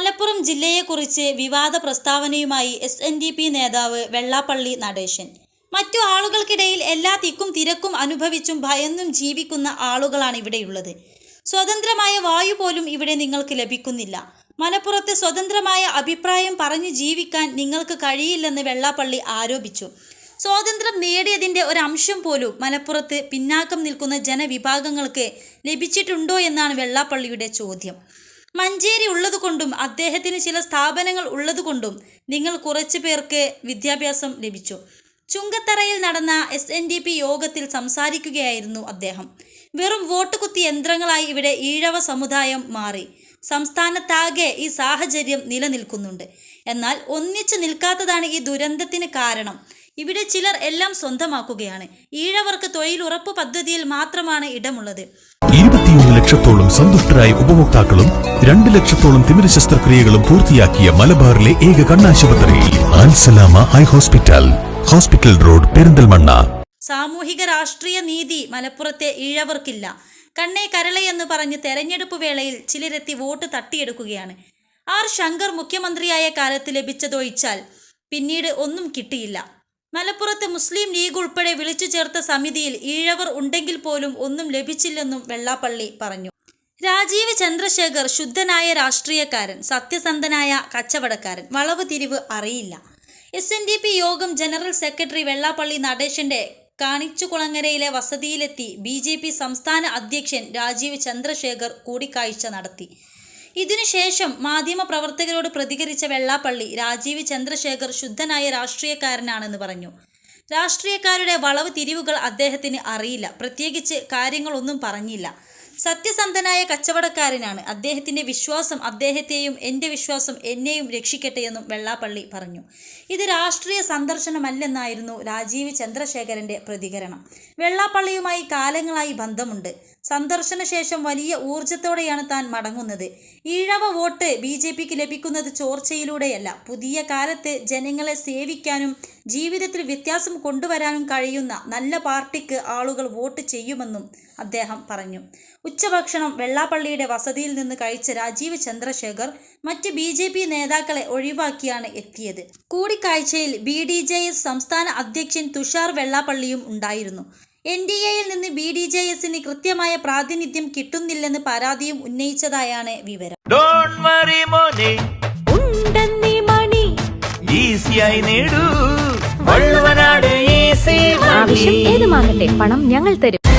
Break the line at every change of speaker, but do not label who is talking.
മലപ്പുറം ജില്ലയെക്കുറിച്ച് വിവാദ പ്രസ്താവനയുമായി എസ് എൻ ഡി പി നേതാവ് വെള്ളാപ്പള്ളി നടേശൻ. മറ്റു ആളുകൾക്കിടയിൽ എല്ലാ തിക്കും തിരക്കും അനുഭവിച്ചും ഭയന്നും ജീവിക്കുന്ന ആളുകളാണ് ഇവിടെയുള്ളത്. സ്വതന്ത്രമായ വായു പോലും ഇവിടെ നിങ്ങൾക്ക് ലഭിക്കുന്നില്ല. മലപ്പുറത്ത് സ്വതന്ത്രമായ അഭിപ്രായം പറഞ്ഞു ജീവിക്കാൻ നിങ്ങൾക്ക് കഴിയില്ലെന്ന് വെള്ളാപ്പള്ളി ആരോപിച്ചു. സ്വാതന്ത്ര്യം നേടിയതിന്റെ ഒരംശം പോലും മലപ്പുറത്ത് പിന്നാക്കം നിൽക്കുന്ന ജനവിഭാഗങ്ങൾക്ക് ലഭിച്ചിട്ടുണ്ടോ എന്നാണ് വെള്ളാപ്പള്ളിയുടെ ചോദ്യം. മഞ്ചേരി ഉള്ളതുകൊണ്ടും അദ്ദേഹത്തിന് ചില സ്ഥാപനങ്ങൾ ഉള്ളതുകൊണ്ടും നിങ്ങൾ കുറച്ചു പേർക്ക് വിദ്യാഭ്യാസം ലഭിച്ചു. ചുങ്കത്തറയിൽ നടന്ന എസ് എൻ ഡി പി യോഗത്തിൽ സംസാരിക്കുകയായിരുന്നു അദ്ദേഹം. വെറും വോട്ട് കുത്തി യന്ത്രങ്ങളായി ഇവിടെ ഈഴവ സമുദായം മാറി. സംസ്ഥാനത്താകെ ഈ സാഹചര്യം നിലനിൽക്കുന്നുണ്ട്. എന്നാൽ ഒന്നിച്ചു നിൽക്കാത്തതാണ് ഈ ദുരന്തത്തിന് കാരണം. ഇവിടെ ചിലർ എല്ലാം സ്വന്തമാക്കുകയാണ്. ഈഴവർക്ക് തൊഴിലുറപ്പ് പദ്ധതിയിൽ മാത്രമാണ് ഇടമുള്ളത്.
ഇരുപത്തിയൊന്ന് ലക്ഷത്തോളം സന്തുഷ്ടരായ ഉപഭോക്താക്കളും രണ്ട് ലക്ഷത്തോളം തിമിര ശസ്ത്രക്രിയകളും പൂർത്തിയാക്കിയ മലബാറിലെ ഏക കണ്ണാശുപത്രി ആൻസലാമ high hospital hospital road Perinthalmanna.
സാമൂഹിക രാഷ്ട്രീയ നീതി മലപ്പുറത്തെ ഈഴവർക്കില്ല. കണ്ണേ കരളയെന്ന് പറഞ്ഞ് തെരഞ്ഞെടുപ്പ് വേളയിൽ ചിലരെത്തി വോട്ട് തട്ടിയെടുക്കുകയാണ്. ആർ ശങ്കർ മുഖ്യമന്ത്രിയായ കാലത്ത് ലഭിച്ചതൊഴിച്ചാൽ പിന്നീട് ഒന്നും കിട്ടിയില്ല. മലപ്പുറത്ത് മുസ്ലിം ലീഗ് ഉൾപ്പെടെ വിളിച്ചു ചേർത്ത സമിതിയിൽ ഈഴവർ ഉണ്ടെങ്കിൽ പോലും ഒന്നും ലഭിച്ചില്ലെന്നും വെള്ളാപ്പള്ളി പറഞ്ഞു. രാജീവ് ചന്ദ്രശേഖർ ശുദ്ധനായ രാഷ്ട്രീയക്കാരൻ സത്യസന്ധനായ കച്ചവടക്കാരൻ. വളവ് തിരിവ് അറിയില്ല. എസ് എൻ ഡി പി യോഗം ജനറൽ സെക്രട്ടറി വെള്ളാപ്പള്ളി നടേശന്റെ കാണിച്ചുകുളങ്ങരയിലെ വസതിയിലെത്തി ബി ജെ പി സംസ്ഥാന അധ്യക്ഷൻ രാജീവ് ചന്ദ്രശേഖർ കൂടിക്കാഴ്ച നടത്തി. ഇതിനുശേഷം മാധ്യമപ്രവർത്തകരോട് പ്രതികരിച്ച വെള്ളാപ്പള്ളി രാജീവ് ചന്ദ്രശേഖർ ശുദ്ധനായ രാഷ്ട്രീയക്കാരനാണെന്ന് പറഞ്ഞു. രാഷ്ട്രീയക്കാരുടെ വളവ് തിരിവുകൾ അദ്ദേഹത്തിന് അറിയില്ല. പ്രത്യേകിച്ച് കാര്യങ്ങളൊന്നും പറഞ്ഞില്ല. സത്യസന്ധനായ കച്ചവടക്കാരനാണ്. അദ്ദേഹത്തിന്റെ വിശ്വാസം അദ്ദേഹത്തെയും എന്റെ വിശ്വാസം എന്നെയും രക്ഷിക്കട്ടെ എന്നും വെള്ളാപ്പള്ളി പറഞ്ഞു. ഇത് രാഷ്ട്രീയ സന്ദർശനമല്ലെന്നായിരുന്നു രാജീവ് ചന്ദ്രശേഖരന്റെ പ്രതികരണം. വെള്ളാപ്പള്ളിയുമായി കാലങ്ങളായി ബന്ധമുണ്ട്. സന്ദർശന ശേഷം വലിയ ഊർജത്തോടെയാണ് താൻ മടങ്ങുന്നത്. ഈഴവ വോട്ട് ബി ജെ പിക്ക് ലഭിക്കുന്നത് ചോർച്ചയിലൂടെയല്ല. പുതിയ കാലത്ത് ജനങ്ങളെ സേവിക്കാനും ജീവിതത്തിൽ വ്യത്യാസം കൊണ്ടുവരാനും കഴിയുന്ന നല്ല പാർട്ടിക്ക് ആളുകൾ വോട്ട് ചെയ്യുമെന്നും അദ്ദേഹം പറഞ്ഞു. ഉച്ചഭക്ഷണം വെള്ളാപ്പള്ളിയുടെ വസതിയിൽ നിന്ന് കഴിച്ച രാജീവ് ചന്ദ്രശേഖർ മറ്റ് ബി ജെ പി നേതാക്കളെ ഒഴിവാക്കിയാണ് എത്തിയത്. കൂടിക്കാഴ്ചയിൽ ബി ഡി ജെ എസ് സംസ്ഥാന അധ്യക്ഷൻ തുഷാർ വെള്ളാപ്പള്ളിയും ഉണ്ടായിരുന്നു. എൻ ഡി എയിൽ നിന്ന് ബി ഡി ജെ എസിന് കൃത്യമായ പ്രാതിനിധ്യം കിട്ടുന്നില്ലെന്ന് പരാതിയും ഉന്നയിച്ചതായാണ് വിവരം.
ഡോൺ വറി മോനെ.
ഉണ്ടെന്നീ മണി.
ഈസിയായി നേടൂ. വള്ളുവനാട് ഈസി
ആവശ്യം ഏതുമാകട്ടെ പണം ഞങ്ങൾ തരും.